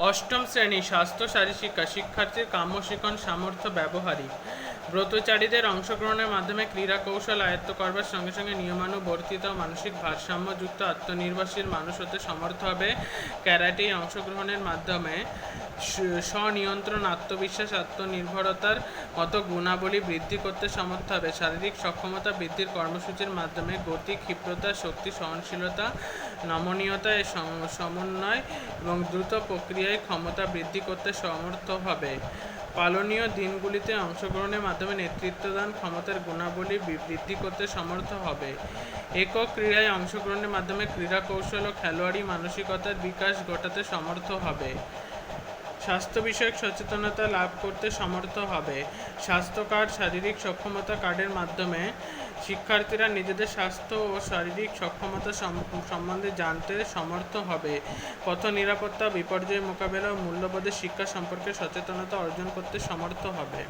অষ্টম শ্রেণি স্বাস্থ্য শারীরশিক্ষা শিক্ষার্থীর কাম্য সামর্থ্য ব্যবহারিক ব্রতচারীদের অংশগ্রহণের মাধ্যমে ক্রীড়া কৌশল আয়ত্ত করবার সঙ্গে সঙ্গে নিয়মানুবর্তিত মানসিক ভারসাম্যযুক্ত আত্মনির্ভরশীল মানুষ হতে সমর্থ হবে। ক্যারাটে অংশগ্রহণের মাধ্যমে স্বনিয়ন্ত্রণ, আত্মবিশ্বাস, আত্মনির্ভরতার মতো গুণাবলী বৃদ্ধি করতে সমর্থ হবে। শারীরিক সক্ষমতা বৃদ্ধির কর্মসূচির মাধ্যমে গতি, ক্ষিপ্রতা, শক্তি, সহনশীলতা, নমনীয়তা সমন্বয় এবং দ্রুত প্রক্রিয়ায় ক্ষমতা বৃদ্ধি করতে সমর্থ হবে। পালনীয় দিনগুলিতে অংশগ্রহণের মাধ্যমে নেতৃত্বদান ক্ষমতার গুণাবলী বৃদ্ধি করতে সমর্থ হবে। একক ক্রীড়ায় অংশগ্রহণের মাধ্যমে ক্রীড়া কৌশল ও খেলোয়াড়ি মানসিকতার বিকাশ ঘটাতে সমর্থ হবে। স্বাস্থ্য বিষয়ক সচেতনতা লাভ করতে সমর্থ হবে। স্বাস্থ্য কার্ড, শারীরিক সক্ষমতা কার্ডের মাধ্যমে শিক্ষার্থীরা নিজেদের স্বাস্থ্য ও শারীরিক সক্ষমতা সম্বন্ধে জানতে সমর্থ হবে। পথ নিরাপত্তা, বিপর্যয় মোকাবেলা ও মূল্যবোধের শিক্ষা সম্পর্কে সচেতনতা অর্জন করতে সমর্থ হবে।